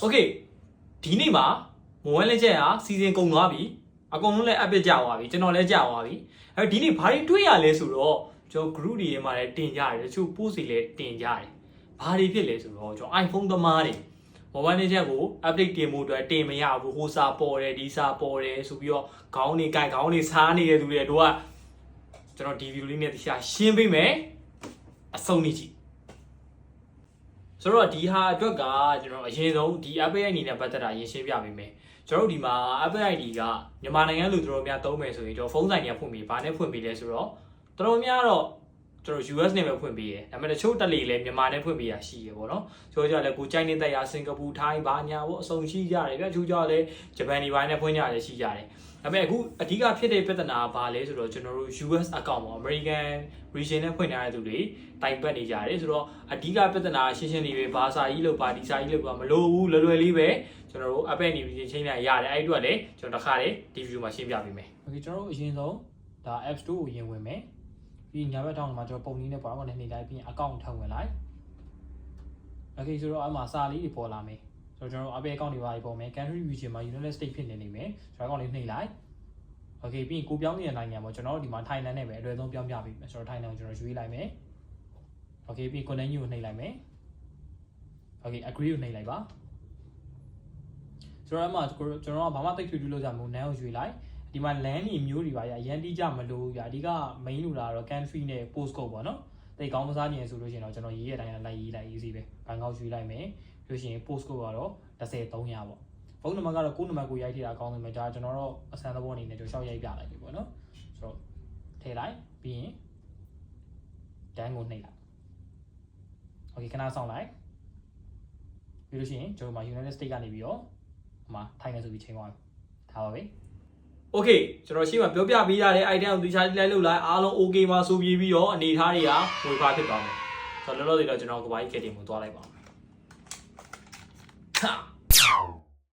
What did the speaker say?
โอเคဒီနေ့မှာမွန်ဝဲလက်ချက်ဟာစီစဉ်ကုန်သွားပြီအကုန်လုံးလည်း up ကြသွားပြီကျွန်တော်လည်းကြာသွားပြီအဲဒီနေ့ဘာတွေတွေ့ရလဲဆိုတော့ကျွန်တော် group တွေထဲမှာလည်းတင်ကြတယ်တချို့ post တွေလည်းတင်ကြတယ်ဘာတွေဖြစ်လဲဆိုတော့ကျွန်တော် iPhone သမားတွေ mobile လက်ချက်ကို update တင်ဖို့အတွက်တင်မရဘူးဟိုစာပေါ်တယ်ဒီစာပေါ်တယ်ဆိုပြီးတော့ခေါင်းတွေကင်ခေါင်းတွေစားနေတဲ့သူတွေတို့ကကျွန်တော်ဒီ video လေးနဲ့တရားရှင်းပေးမယ်အဆုံးနေကြည့် ဆိုတော့ဒီဟာအတွက်ကကျွန်တော်အရင်ဆုံးဒီ Apple ID နဲ့ပတ်သက်တာရင်းရှင်းပြပေးမယ်ကျွန်တော်တို့ဒီမှာ Apple ID ကမြန်မာနိုင်ငံလူတို့များသုံးမယ်ဆိုရင်ကျွန်တော်ဖုန်းဆိုင်တွေကဖွင့်ပြီးဘာနဲ့ဖွင့်ပြီးလဲဆိုတော့တော်တော်များတော့ ကျွန်တော် US နဲ့ပဲဖွင့်ပြီးတယ်ဒါပေမဲ့တချို့တက်လီလည်းမြန်မာနဲ့ဖွင့်ပြီးတာရှိရပေါ့နော်ကျွန်တော်ကြလည်းကိုကြိုက်နေတဲ့ရာစင်ကာပူထိုင်းဘာညာပေါ့အစုံရှိကြတယ်ဗျတချို့ကြလည်းဂျပန်ဒီဘိုင်းနဲ့ဖွင့်ကြတယ်ရှိကြတယ်ဒါပေမဲ့အခုအဓိကဖြစ်တဲ့ပြဿနာကဘာလဲဆိုတော့ကျွန်တော်တို့ US account ပေါ့ American region နဲ့ဖွင့်ထားတဲ့သူတွေတိုင်ပတ်နေကြတယ်ဆိုတော့အဓိကပြဿနာရှင်းရှင်းလေးပဲဘာစာကြီးလို့ဘာဒီစာကြီးလို့ဘာမလို့ဘူးလွယ်လွယ်လေးပဲကျွန်တော်တို့ Apple Navigation ချင်းလိုက်ရတယ်အဲ့ဒီတော့လည်းကျွန်တော်တစ်ခါလေဒီဗီဒီယိုမှာရှင်းပြပေးမယ်။ Okay ကျွန်တော်တို့အရင်ဆုံးဒါ App Store ကိုရင်ဝင်မယ် ပြီးညာဘက်ထောင်းမှာကျွန်တော်ပုံနည်းနဲ့ပေါ့အောင်နဲ့နှိမ့်လိုက်ပြီးရင် account ထပ်ဝင်လိုက် Okay ဆိုတော့အဲ့မှာစာလေးတွေပေါ်လာမယ်ဆိုတော့ကျွန်တော်တို့ Apple account တွေပါပေါ်မယ် country region မှာ United States ဖြစ်နေနေမယ်ကျွန်တော် account လေးနှိမ့်လိုက် Okay ပြီးရင်ကိုပြောင်းနေတဲ့နိုင်ငံပေါ့ကျွန်တော်တို့ဒီမှာ Thailand နဲ့ပဲအလွယ်ဆုံးပြောင်းပြပေးမယ်ဆိုတော့ Thailand ကိုကျွန်တော်ရွေးလိုက်မယ် Okay ပြီးရင် continue ကိုနှိပ်လိုက်မယ် Okay agree ကိုနှိပ်လိုက်ပါဆိုတော့အမှကျွန်တော်ကဘာမှတိတ်ထွေထူးလို့ကြမလို့ nan ကိုရွေးလိုက် ဒီမှာ land နေမျိုးတွေပါရအရန်တိကြမလို့ရအဓိက main လို့လာတော့ country နဲ့ post code ပေါ့နော်တိတ်ကောင်းမစားနေဆိုလို့ရှိရင်တော့ကျွန်တော်ရေးရတိုင်းလိုက်ရေးလိုက် easy ပဲဘန်ကောက်ရွေးလိုက်မယ်ပြီးလို့ရှိရင် post code ကတော့10300ပေါ့ဖုန်းနံပါတ်ကတော့ကိုယ့်နံပါတ်ကိုရိုက်ထည့်တာအကောင်းဆုံးပဲဒါကျွန်တော်တော့အစမ်းသဘောအနေနဲ့ကျွန်တော်ရှောက်ရိုက်ပြလိုက်ပြီပေါ့နော်ဆိုတော့ထည့်လိုက်ပြီးရင်တန်းကိုနှိပ်လိုက် โอเคခဏဆောင်လိုက်ပြီးလို့ရှိရင်ကျွန်တော်မှာ United States ကနေပြီးတော့ဟိုမှာထိုင်နေဆိုပြီးချိန်သွားပြီထားပါပဲ โอเคကျွန်တော်ရှေ့မှာပြောပြပေးရတဲ့ item ကိုသူချာလိုက်လို့လိုက်အားလုံး okay ပါဆိုပြီးပြီးတော့အနေထားတွေကဝေဖာဖြစ်သွားမယ်ဆိုတော့လောလောဆယ်တော့ကျွန်တော်ကဘာကြီးကက်တင်ကိုသွားလိုက်ပါမယ်ဟာ